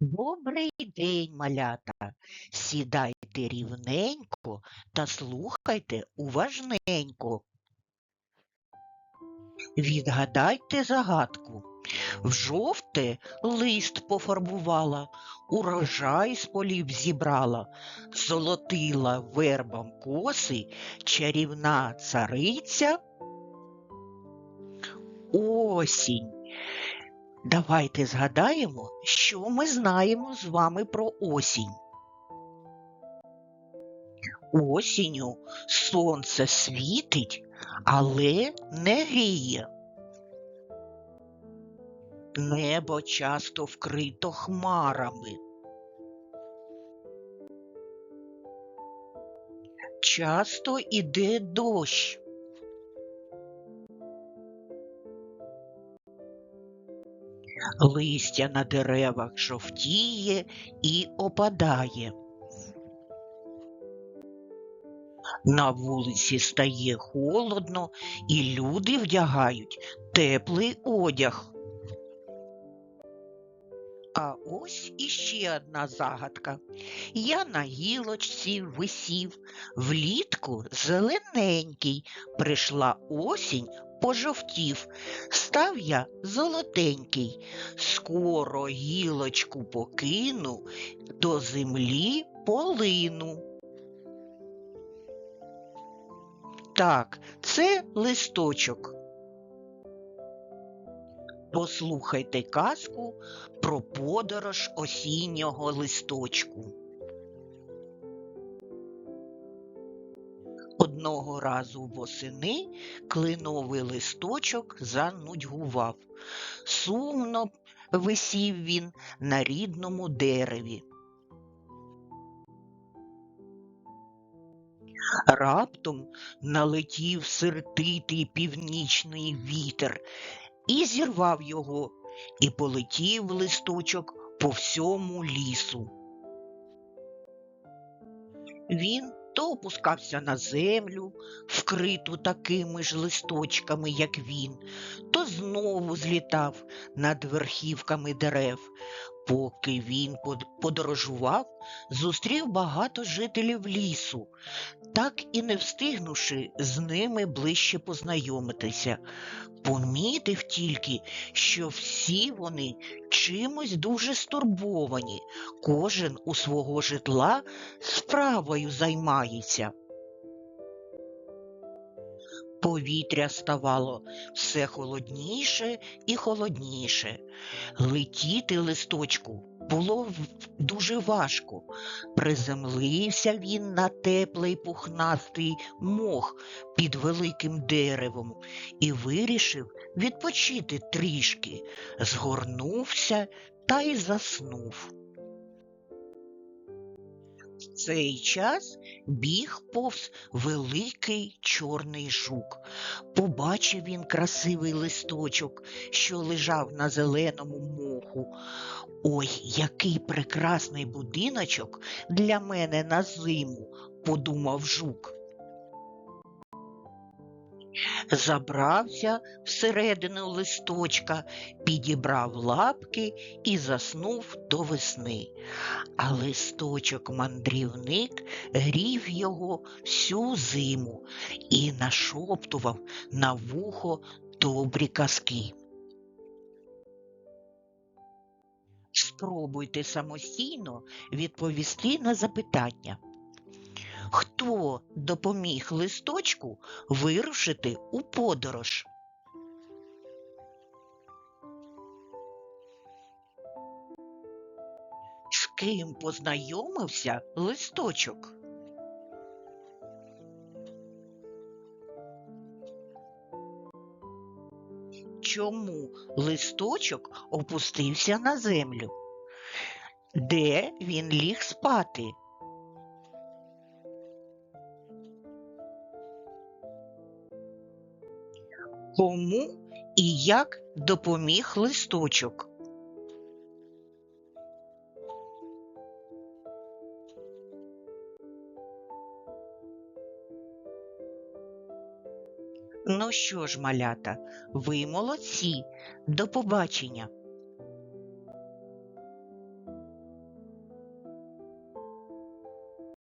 Добрий день, малята. Сідайте рівненько та слухайте уважненько. Відгадайте загадку. В жовте лист пофарбувала, урожай з полів зібрала, золотила вербам коси, чарівна цариця. Осінь. Давайте згадаємо, що ми знаємо з вами про осінь. Осінню сонце світить, але не гріє. Небо часто вкрито хмарами. Часто іде дощ. Листя на деревах жовтіє і опадає. На вулиці стає холодно, і люди вдягають теплий одяг. А ось іще одна загадка. Я на гілочці висів, влітку зелененький, прийшла осінь, пожовтів, став я золотенький, скоро гілочку покину, до землі полину. Так, це листочок. Послухайте казку про подорож осіннього листочку. Одного разу восени клиновий листочок занудьгував. Сумно висів він на рідному дереві. Раптом налетів сердитий північний вітер і зірвав його, і полетів листочок по всьому лісу. Він то опускався на землю, вкриту такими ж листочками, як він, то знову злітав над верхівками дерев. Поки він подорожував, зустрів багато жителів лісу, так і не встигнувши з ними ближче познайомитися. Помітив тільки, що всі вони чимось дуже стурбовані, кожен у свого житла справою займається. Повітря ставало все холодніше і холодніше. Летіти листочку було дуже важко. Приземлився він на теплий пухнастий мох під великим деревом і вирішив відпочити трішки, згорнувся та й заснув. В цей час біг повз великий чорний жук. Побачив він красивий листочок, що лежав на зеленому моху. Ой, який прекрасний будиночок для мене на зиму, подумав жук. Забрався всередину листочка, підібрав лапки і заснув до весни. А листочок мандрівник грів його всю зиму і нашоптував на вухо добрі казки. Спробуйте самостійно відповісти на запитання. Хто допоміг листочку вирушити у подорож? З ким познайомився листочок? Чому листочок опустився на землю? Де він ліг спати? Кому і як допоміг листочок? Ну що ж, малята, ви молодці. До побачення.